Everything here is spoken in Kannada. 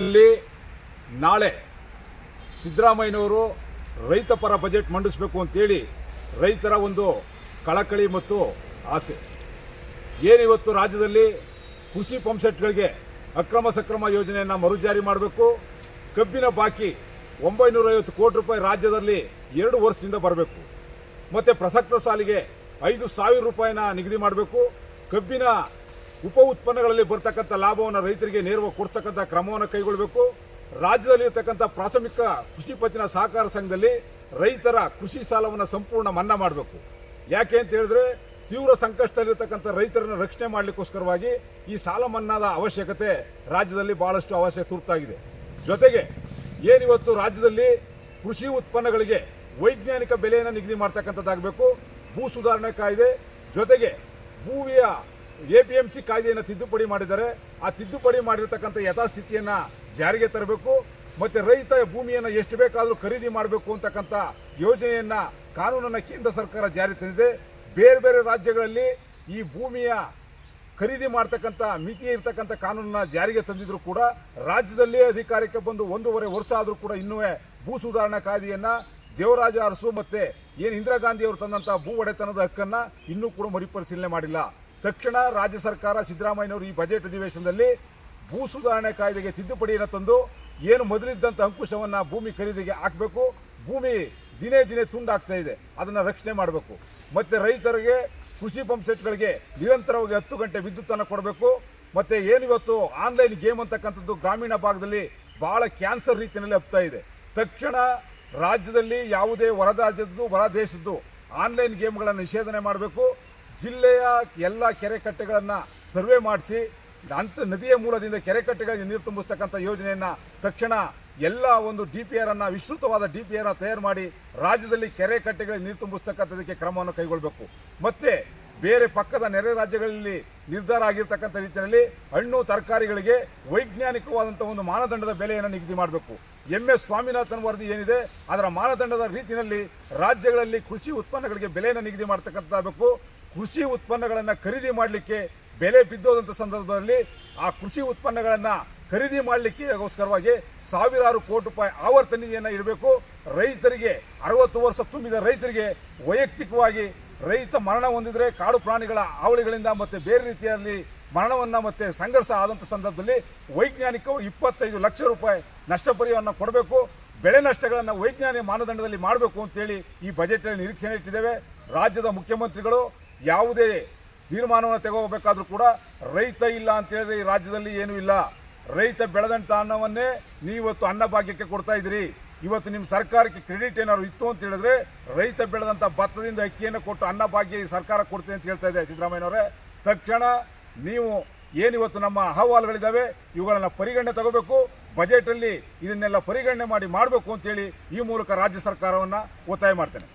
ಇಲ್ಲಿ ನಾಳೆ ಸಿದ್ದರಾಮಯ್ಯನವರು ರೈತ ಪರ ಬಜೆಟ್ ಮಂಡಿಸಬೇಕು ಅಂತೇಳಿ ರೈತರ ಒಂದು ಕಳಕಳಿ ಮತ್ತು ಆಸೆ. ಏನಿವತ್ತು ರಾಜ್ಯದಲ್ಲಿ ಕೃಷಿ ಪಂಪ್ಸೆಟ್ಗಳಿಗೆ ಅಕ್ರಮ ಸಕ್ರಮ ಯೋಜನೆಯನ್ನು ಮರುಜಾರಿ ಮಾಡಬೇಕು? ಕಬ್ಬಿನ ಬಾಕಿ ಒಂಬೈನೂರ ಐವತ್ತು ಕೋಟಿ ರೂಪಾಯಿ ರಾಜ್ಯದಲ್ಲಿ ಎರಡು ವರ್ಷದಿಂದ ಬರಬೇಕು. ಮತ್ತು ಪ್ರಸಕ್ತ ಸಾಲಿಗೆ ಐದು ಸಾವಿರ ರೂಪಾಯಿನ ನಿಗದಿ ಮಾಡಬೇಕು. ಕಬ್ಬಿನ ಉಪ ಉತ್ಪನ್ನಗಳಲ್ಲಿ ಬರ್ತಕ್ಕಂಥ ಲಾಭವನ್ನು ರೈತರಿಗೆ ನೇರವಾಗಿ ಕೊಡ್ತಕ್ಕಂಥ ಕ್ರಮವನ್ನು ಕೈಗೊಳ್ಳಬೇಕು. ರಾಜ್ಯದಲ್ಲಿ ಇರತಕ್ಕಂಥ ಪ್ರಾಥಮಿಕ ಕೃಷಿ ಪತ್ತಿನ ಸಹಕಾರ ಸಂಘದಲ್ಲಿ ರೈತರ ಕೃಷಿ ಸಾಲವನ್ನು ಸಂಪೂರ್ಣ ಮನ್ನಾ ಮಾಡಬೇಕು. ಯಾಕೆ ಅಂತ ಹೇಳಿದ್ರೆ ತೀವ್ರ ಸಂಕಷ್ಟದಲ್ಲಿರ್ತಕ್ಕಂಥ ರೈತರನ್ನು ರಕ್ಷಣೆ ಮಾಡಲಿಕ್ಕೋಸ್ಕರವಾಗಿ ಈ ಸಾಲ ಮನ್ನಾದ ಅವಶ್ಯಕತೆ ರಾಜ್ಯದಲ್ಲಿ ಬಹಳಷ್ಟು ಅವಶ್ಯ ತುರ್ತಾಗಿದೆ. ಜೊತೆಗೆ ಏನಿವತ್ತು ರಾಜ್ಯದಲ್ಲಿ ಕೃಷಿ ಉತ್ಪನ್ನಗಳಿಗೆ ವೈಜ್ಞಾನಿಕ ಬೆಲೆಯನ್ನು ನಿಗದಿ ಮಾಡ್ತಕ್ಕಂಥದ್ದಾಗಬೇಕು. ಭೂ ಸುಧಾರಣೆ ಕಾಯ್ದೆ. ಜೊತೆಗೆ ಭೂಮಿಯ ಸಿ ಕಾಯ್ದೆಯನ್ನು ತಿದ್ದುಪಡಿ ಮಾಡಿದ್ದಾರೆ. ಆ ತಿದ್ದುಪಡಿ ಮಾಡಿರ್ತಕ್ಕಂಥ ಯಥಾಸ್ಥಿತಿಯನ್ನ ಜಾರಿಗೆ ತರಬೇಕು. ಮತ್ತೆ ರೈತ ಭೂಮಿಯನ್ನು ಎಷ್ಟು ಬೇಕಾದರೂ ಖರೀದಿ ಮಾಡಬೇಕು ಅಂತಕ್ಕಂಥ ಯೋಜನೆಯನ್ನ ಕಾನೂನನ್ನು ಕೇಂದ್ರ ಸರ್ಕಾರ ಜಾರಿ ತಂದಿದೆ. ಬೇರೆ ಬೇರೆ ರಾಜ್ಯಗಳಲ್ಲಿ ಈ ಭೂಮಿಯ ಖರೀದಿ ಮಾಡ್ತಕ್ಕಂಥ, ಮಿತಿ ಇರ್ತಕ್ಕಂಥ ಕಾನೂನನ್ನ ಜಾರಿಗೆ ತಂದಿದ್ರು ಕೂಡ ರಾಜ್ಯದಲ್ಲಿ ಅಧಿಕಾರಕ್ಕೆ ಬಂದು ಒಂದೂವರೆ ವರ್ಷ ಆದರೂ ಕೂಡ ಇನ್ನೂ ಭೂ ಸುಧಾರಣಾ ಕಾಯ್ದೆಯನ್ನ ದೇವರಾಜ ಅರಸು ಮತ್ತೆ ಏನು ಇಂದಿರಾ ಗಾಂಧಿ ಅವರು ತಂದಂತ ಭೂ ಒಡೆತನದ ಹಕ್ಕನ್ನ ಇನ್ನೂ ಕೂಡ ಮರುಪರಿಶೀಲನೆ ಮಾಡಿಲ್ಲ. ತಕ್ಷಣ ರಾಜ್ಯ ಸರ್ಕಾರ ಸಿದ್ದರಾಮಯ್ಯನವರು ಈ ಬಜೆಟ್ ಅಧಿವೇಶನದಲ್ಲಿ ಭೂ ಸುಧಾರಣೆ ಕಾಯ್ದೆಗೆ ತಿದ್ದುಪಡಿಯನ್ನು ತಂದು ಏನು ಮೊದಲಿದ್ದಂಥ ಅಂಕುಶವನ್ನು ಭೂಮಿ ಖರೀದಿಗೆ ಹಾಕಬೇಕು, ಭೂಮಿ ದಿನೇ ದಿನೇ ತುಂಡಾಗ್ತಾ ಇದೆ, ಅದನ್ನು ರಕ್ಷಣೆ ಮಾಡಬೇಕು. ಮತ್ತು ರೈತರಿಗೆ, ಕೃಷಿ ಪಂಪ್ ಸೆಟ್ಗಳಿಗೆ ನಿರಂತರವಾಗಿ ಹತ್ತು ಗಂಟೆ ವಿದ್ಯುತ್ತನ್ನು ಕೊಡಬೇಕು. ಮತ್ತು ಏನು ಇವತ್ತು ಆನ್ಲೈನ್ ಗೇಮ್ ಅಂತಕ್ಕಂಥದ್ದು ಗ್ರಾಮೀಣ ಭಾಗದಲ್ಲಿ ಭಾಳ ಕ್ಯಾನ್ಸರ್ ರೀತಿಯಲ್ಲಿ ಹಬ್ತಾ ಇದೆ. ತಕ್ಷಣ ರಾಜ್ಯದಲ್ಲಿ ಯಾವುದೇ ಹೊರ ರಾಜ್ಯದ್ದು, ಹೊರ ದೇಶದ್ದು ಆನ್ಲೈನ್ ಗೇಮ್ಗಳನ್ನು ನಿಷೇಧನೆ ಮಾಡಬೇಕು. ಜಿಲ್ಲೆಯ ಎಲ್ಲ ಕೆರೆಕಟ್ಟೆಗಳನ್ನು ಸರ್ವೆ ಮಾಡಿಸಿ, ಅಂತ ನದಿಯ ಮೂಲದಿಂದ ಕೆರೆಕಟ್ಟೆಗಳಿಗೆ ನೀರು ತುಂಬಿಸ್ತಕ್ಕಂಥ ಯೋಜನೆಯನ್ನ ತಕ್ಷಣ ಎಲ್ಲ ಒಂದು ಡಿ ಪಿ ಆರ್ ಅನ್ನ, ವಿಸ್ತೃತವಾದ ಡಿ ಪಿ ಆರ್ ತಯಾರು ಮಾಡಿ ರಾಜ್ಯದಲ್ಲಿ ಕೆರೆ ಕಟ್ಟೆಗಳಿಗೆ ನೀರು ತುಂಬಿಸ್ತಕ್ಕಂಥದಕ್ಕೆ ಕ್ರಮವನ್ನು ಕೈಗೊಳ್ಳಬೇಕು ಮತ್ತೆ ಬೇರೆ ಪಕ್ಕದ ನೆರೆ ರಾಜ್ಯಗಳಲ್ಲಿ ನಿರ್ಧಾರ ಆಗಿರ್ತಕ್ಕಂಥ ರೀತಿಯಲ್ಲಿ ಹಣ್ಣು, ತರಕಾರಿಗಳಿಗೆ ವೈಜ್ಞಾನಿಕವಾದಂಥ ಒಂದು ಮಾನದಂಡದ ಬೆಲೆಯನ್ನು ನಿಗದಿ ಮಾಡಬೇಕು. ಎಂ ಎಸ್ ಸ್ವಾಮಿನಾಥನ್ ವರದಿ ಏನಿದೆ, ಅದರ ಮಾನದಂಡದ ರೀತಿಯಲ್ಲಿ ರಾಜ್ಯಗಳಲ್ಲಿ ಕೃಷಿ ಉತ್ಪನ್ನಗಳಿಗೆ ಬೆಲೆಯನ್ನು ನಿಗದಿ ಮಾಡತಕ್ಕಂಥಬೇಕು ಕೃಷಿ ಉತ್ಪನ್ನಗಳನ್ನು ಖರೀದಿ ಮಾಡಲಿಕ್ಕೆ ಬೆಲೆ ಬಿದ್ದೋದಂಥ ಸಂದರ್ಭದಲ್ಲಿ ಆ ಕೃಷಿ ಉತ್ಪನ್ನಗಳನ್ನು ಖರೀದಿ ಮಾಡಲಿಕ್ಕೆಗೋಸ್ಕರವಾಗಿ ಸಾವಿರಾರು ಕೋಟಿ ರೂಪಾಯಿ ಆವರ್ತ ನಿಧಿಯನ್ನು ಇಡಬೇಕು. ರೈತರಿಗೆ ಅರವತ್ತು ವರ್ಷ ತುಂಬಿದ ರೈತರಿಗೆ ವೈಯಕ್ತಿಕವಾಗಿ ರೈತ ಮರಣ ಹೊಂದಿದ್ರೆ ಕಾಡು ಪ್ರಾಣಿಗಳ ಹಾವಳಿಗಳಿಂದ ಮತ್ತೆ ಬೇರೆ ರೀತಿಯಲ್ಲಿ ಮರಣವನ್ನು ಮತ್ತೆ ಸಂಘರ್ಷ ಆದಂಥ ಸಂದರ್ಭದಲ್ಲಿ ವೈಜ್ಞಾನಿಕ ಇಪ್ಪತ್ತೈದು ಲಕ್ಷ ರೂಪಾಯಿ ನಷ್ಟ ಪರಿಹಾರವನ್ನು ಕೊಡಬೇಕು. ಬೆಳೆ ನಷ್ಟಗಳನ್ನು ವೈಜ್ಞಾನಿಕ ಮಾನದಂಡದಲ್ಲಿ ಮಾಡಬೇಕು ಅಂತೇಳಿ ಈ ಬಜೆಟ್ನಲ್ಲಿ ನಿರೀಕ್ಷಣೆ ಇಟ್ಟಿದ್ದೇವೆ. ರಾಜ್ಯದ ಮುಖ್ಯಮಂತ್ರಿಗಳು ಯಾವುದೇ ತೀರ್ಮಾನವನ್ನು ತಗೋಬೇಕಾದ್ರೂ ಕೂಡ ರೈತ ಇಲ್ಲ ಅಂತ ಹೇಳಿದ್ರೆ ಈ ರಾಜ್ಯದಲ್ಲಿ ಏನೂ ಇಲ್ಲ. ರೈತ ಬೆಳೆದಂಥ ಅನ್ನವನ್ನೇ ನೀವತ್ತು ಅನ್ನ ಭಾಗ್ಯಕ್ಕೆ ಕೊಡ್ತಾ ಇದ್ದೀರಿ. ಇವತ್ತು ನಿಮ್ಮ ಸರ್ಕಾರಕ್ಕೆ ಕ್ರೆಡಿಟ್ ಏನಾದ್ರು ಇತ್ತು ಅಂತ ಹೇಳಿದ್ರೆ ರೈತ ಬೆಳೆದಂಥ ಭತ್ತದಿಂದ ಅಕ್ಕಿಯನ್ನು ಕೊಟ್ಟು ಅನ್ನಭಾಗ್ಯ ಈ ಸರ್ಕಾರ ಕೊಡ್ತೀನಿ ಅಂತ ಹೇಳ್ತಾ ಇದೆ ಸಿದ್ದರಾಮಯ್ಯನವರೇ. ತಕ್ಷಣ ನೀವು ಏನಿವತ್ತು ನಮ್ಮ ಅಹವಾಲುಗಳಿದ್ದಾವೆ ಇವುಗಳನ್ನು ಪರಿಗಣನೆ ತಗೋಬೇಕು. ಬಜೆಟಲ್ಲಿ ಇದನ್ನೆಲ್ಲ ಪರಿಗಣನೆ ಮಾಡಿ ಮಾಡಬೇಕು ಅಂತೇಳಿ ಈ ಮೂಲಕ ರಾಜ್ಯ ಸರ್ಕಾರವನ್ನು ಒತ್ತಾಯ ಮಾಡ್ತೇನೆ.